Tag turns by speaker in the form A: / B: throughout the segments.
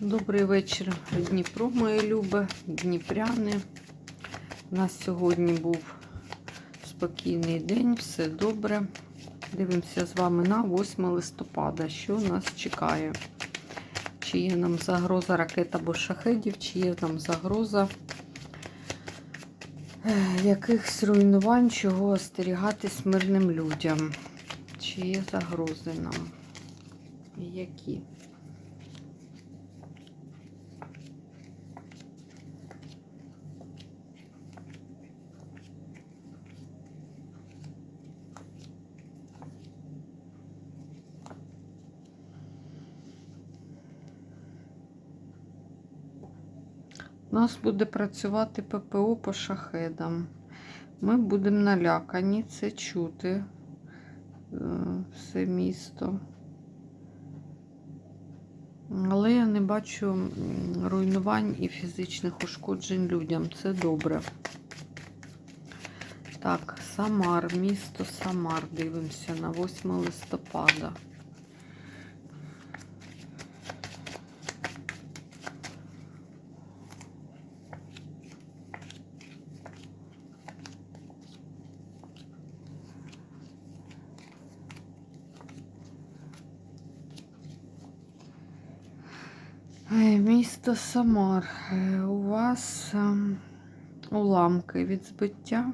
A: Добрий вечір, Дніпро, моє любе, Дніпряни. У нас сьогодні був спокійний день, все добре. Дивимося з вами на 8 листопада, що нас чекає. Чи є нам загроза ракет або шахедів, чи є нам загроза якихось руйнувань, чого остерігатись мирним людям. Чи є загрози нам? Які? Нас буде працювати ППО по шахедам. Ми будемо налякані це чути е, все місто. Але я не бачу руйнувань і фізичних ушкоджень людям. Це добре. Так, Самар, місто Самар. Дивимося на 8 листопада. Місто Самар. Е, У вас ем, уламки від збиття.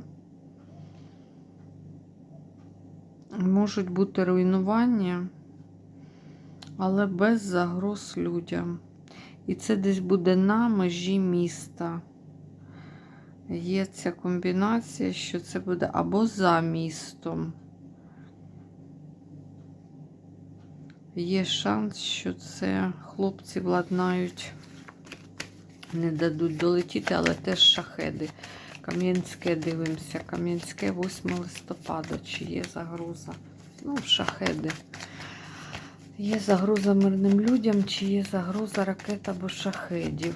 A: Можуть бути руйнування, але без загроз людям. І це десь буде на межі міста. Є ця комбінація, що це буде або за містом. Є шанс, що це хлопці владнають, не дадуть долетіти, але теж шахеди. Кам'янське дивимося. Кам'янське 8 листопада. Чи є загроза? Ну, шахеди. Є загроза мирним людям, чи є загроза ракет або шахедів.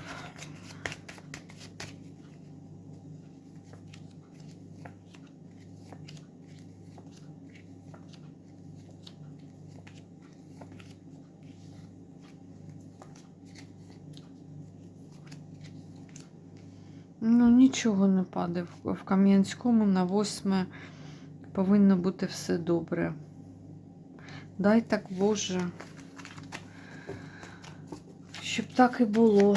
A: Ну, нічого не падає. В- Кам'янському на 8 повинно бути все добре. Дай так, Боже. Щоб так і було.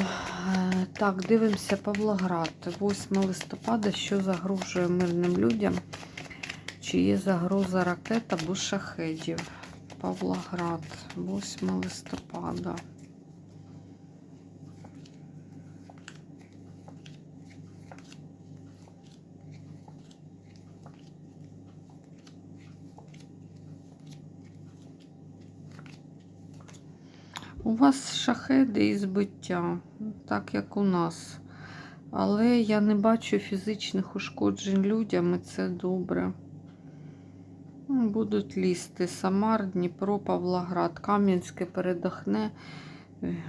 A: Е, Так, дивимося Павлоград. 8 листопада, що загрожує мирним людям? Чи є загроза ракет або шахедів? Павлоград, 8 листопада. У вас шахеди і збиття, так як у нас. Але я не бачу фізичних ушкоджень людям, і це добре. Будуть лізти Самар, Дніпро, Павлоград, Кам'янське передохне.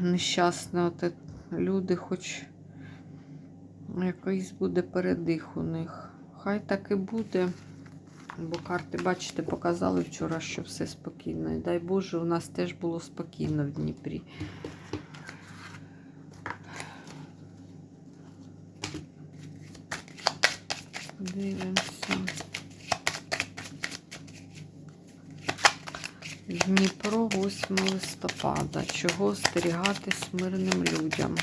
A: Нещасне, от люди, хоч якийсь буде передих у них. Хай так і буде. Бо карти, бачите, показали вчора, що все спокійно. І дай Боже, у нас теж було спокійно в Дніпрі. Дивимося. Дніпро 8 листопада. Чого остерігатись мирним людям?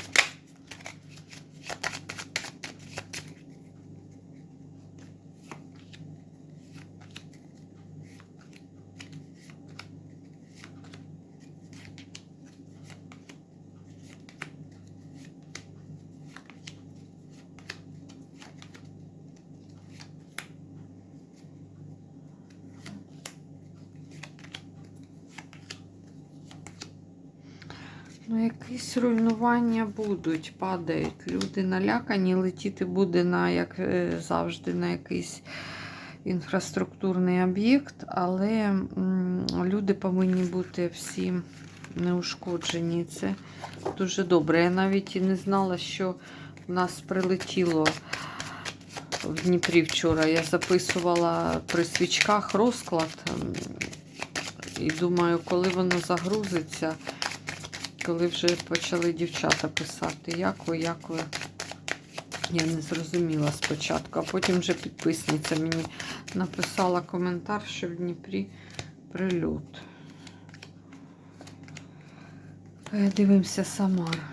A: Ну, якісь руйнування будуть, падають. Люди налякані, летіти буде на, як е, завжди, на якийсь інфраструктурний об'єкт, але люди повинні бути всі неушкоджені. Це дуже добре. Я навіть і не знала, що в нас прилетіло в Дніпрі вчора. Я записувала при свічках розклад. І думаю, коли воно загрузиться, коли вже почали дівчата писати, як ви, як ви. Я не зрозуміла спочатку, а потім вже підписниця мені написала коментар, що в Дніпрі прильот. Дивимося Самара.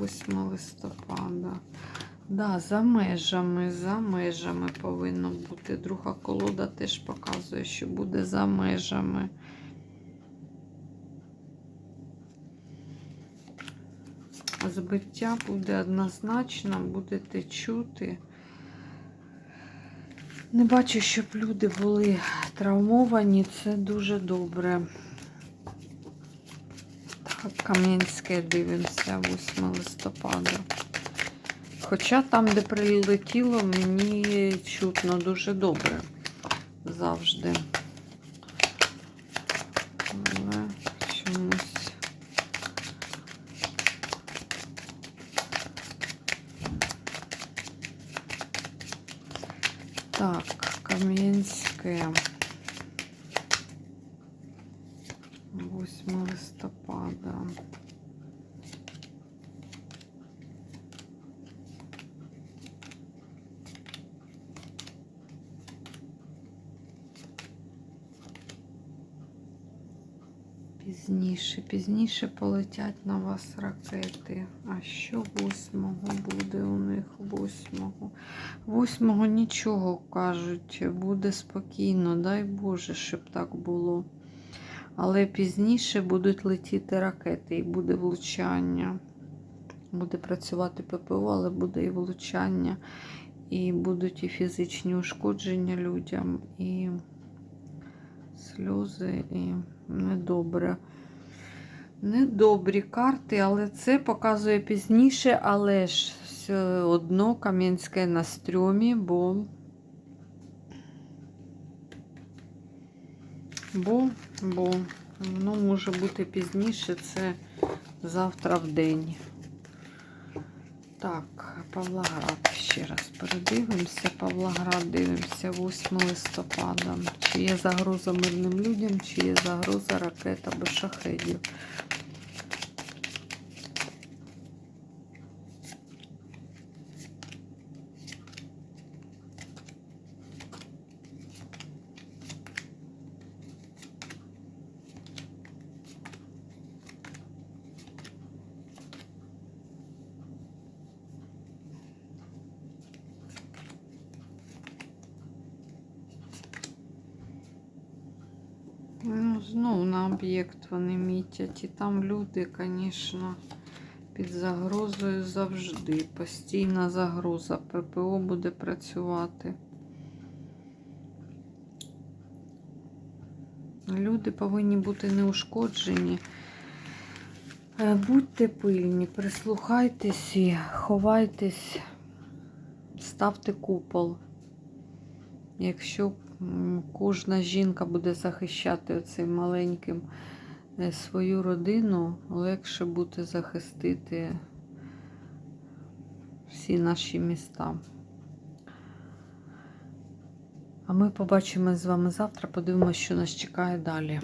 A: 8 листопада. Да, за межами, за межами повинно бути. Друга колода теж показує, що буде за межами. Збиття буде однозначно, будете чути. Не бачу, щоб люди були травмовані, це дуже добре. Так, Кам'янське дивимося 8 листопада. Хоча там, де прилетіло, мені чутно дуже добре завжди. Але чомусь. Так, Кам'янське. 8 листопада. Пізніше, пізніше полетять на вас ракети. А що восьмого буде у них восьмого? Восьмого нічого кажуть, буде спокійно, дай Боже, щоб так було. Але пізніше будуть летіти ракети і буде влучання. Буде працювати ППО, але буде і влучання, і будуть і фізичні ушкодження людям, і сльози, і недобре. Недобрі карти, але це показує пізніше, але ж все одно Кам'янське на стрьомі, бо Бо, бо воно може бути пізніше, це завтра в день. Так, Павлоград ще раз передивимося. Павлоград дивимося 8 листопада. Чи є загроза мирним людям, чи є загроза ракета або шахедів. Ну, на об'єкт вони мітять. І там люди, звісно, під загрозою завжди. Постійна загроза. ППО буде працювати. Люди повинні бути неушкоджені. Е, Будьте пильні, прислухайтесь і ховайтесь, ставте купол. Якщо кожна жінка буде захищати цим маленьким е, свою родину, легше буде захистити всі наші міста. А ми побачимо з вами завтра, подивимося, що нас чекає далі.